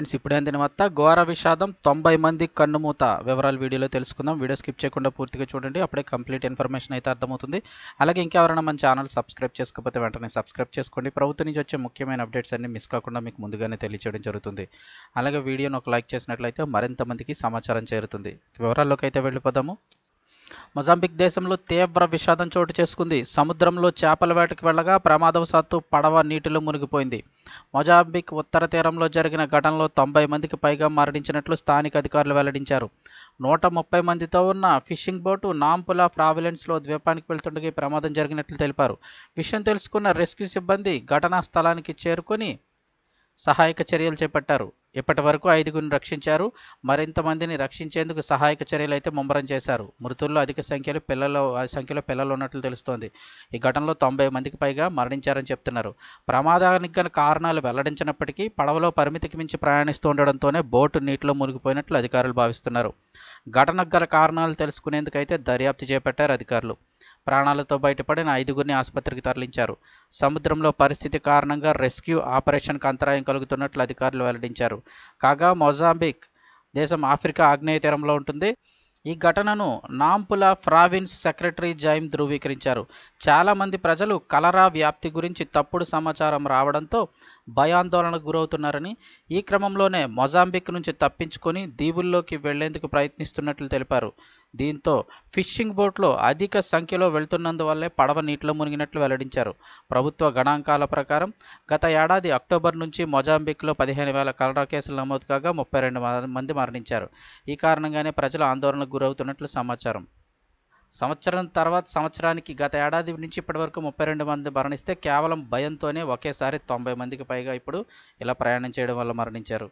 Friends ఇప్పుడే అందిన వార్త ఘోర విషాదం తొంభై మంది కన్నుమూత. వివరాలు వీడియోలో తెలుసుకుందాం. వీడియో స్కిప్ చేయకుండా పూర్తిగా చూడండి. అప్పుడే కంప్లీట్ ఇన్ఫర్మేషన్ అయితే అర్థమవుతుంది. అలాగే ఇంకెవరైనా మన ఛానల్ సబ్స్క్రైబ్ చేసుకోకపోతే వెంటనే సబ్స్క్రైబ్ చేసుకోండి. ప్రభుత్వం నుంచి వచ్చే ముఖ్యమైన అప్డేట్స్ అన్ని మిస్ కాకుండా మీకు ముందుగానే తెలియచేయడం జరుగుతుంది. అలాగే వీడియోను ఒక లైక్ చేసినట్లయితే మరింత మందికి సమాచారం చేరుతుంది. వివరాల్లోకి అయితే వెళ్ళిపోదాము. మొజాంబిక్ దేశంలో తీవ్ర విషాదం చోటు చేసుకుంది. సముద్రంలో చేపల వేటకు వెళ్ళగా ప్రమాదవశాత్తు పడవ నీటిలో మునిగిపోయింది. మొజాంబిక్ ఉత్తర తీరంలో జరిగిన ఘటనలో తొంభై మందికి పైగా మరణించినట్లు స్థానిక అధికారులు వెల్లడించారు. నూట ముప్పై మందితో ఉన్న ఫిషింగ్ బోటు నాంపులా ప్రావిలెన్స్లో ద్వీపానికి వెళ్తుండగా ప్రమాదం జరిగినట్లు తెలిపారు. విషయం తెలుసుకున్న రెస్క్యూ సిబ్బంది ఘటనా స్థలానికి చేరుకొని సహాయక చర్యలు చేపట్టారు. ఇప్పటి వరకు ఐదుగురిని రక్షించారు. మరింత మందిని రక్షించేందుకు సహాయక చర్యలు అయితే ముమ్మరం చేశారు. మృతుల్లో అధిక సంఖ్యలో పిల్లలు ఆ సంఖ్యలో పిల్లలు ఉన్నట్లు తెలుస్తోంది. ఈ ఘటనలో తొంభై మందికి పైగా మరణించారని చెప్తున్నారు. ప్రమాదానికి గల కారణాలు వెల్లడించినప్పటికీ పడవలో పరిమితికి మించి ప్రయాణిస్తూ ఉండడంతోనే బోటు నీటిలో మునిగిపోయినట్లు అధికారులు భావిస్తున్నారు. ఘటనకు గల కారణాలు తెలుసుకునేందుకైతే దర్యాప్తు చేపట్టారు అధికారులు. ప్రాణాలతో బయటపడిన ఐదుగురిని ఆసుపత్రికి తరలించారు. సముద్రంలో పరిస్థితి కారణంగా రెస్క్యూ ఆపరేషన్కు అంతరాయం కలుగుతున్నట్లు అధికారులు వెల్లడించారు. కాగా మొజాంబిక్ దేశం ఆఫ్రికా ఆగ్నేయ తీరంలో ఉంటుంది. ఈ ఘటనను నాంపుల ప్రావిన్స్ సెక్రటరీ జైమ్ ధృవీకరించారు. చాలామంది ప్రజలు కలరా వ్యాప్తి గురించి తప్పుడు సమాచారం రావడంతో భయాందోళనకు గురవుతున్నారని ఈ క్రమంలోనే మొజాంబిక్ నుంచి తప్పించుకొని దీవుల్లోకి వెళ్ళేందుకు ప్రయత్నిస్తున్నట్లు తెలిపారు. దీంతో ఫిషింగ్ బోట్లో అధిక సంఖ్యలో వెళ్తున్నందువల్లే పడవ నీటిలో మునిగినట్లు వెల్లడించారు. ప్రభుత్వ గణాంకాల ప్రకారం గత ఏడాది అక్టోబర్ నుంచి మొజాంబిక్లో పదిహేను వేల కలరా కేసులు నమోదు కాగా ముప్పై రెండు మంది మరణించారు. ఈ కారణంగానే ప్రజలు ఆందోళన గురవుతున్నట్లు సమాచారం. సంవత్సరం తర్వాత సంవత్సరానికి గత ఏడాది నుంచి ఇప్పటి వరకు ముప్పై రెండు మంది మరణిస్తే కేవలం భయంతోనే ఒకేసారి తొంభై మందికి పైగా ఇప్పుడు ఇలా ప్రయాణం చేయడం వల్ల మరణించారు.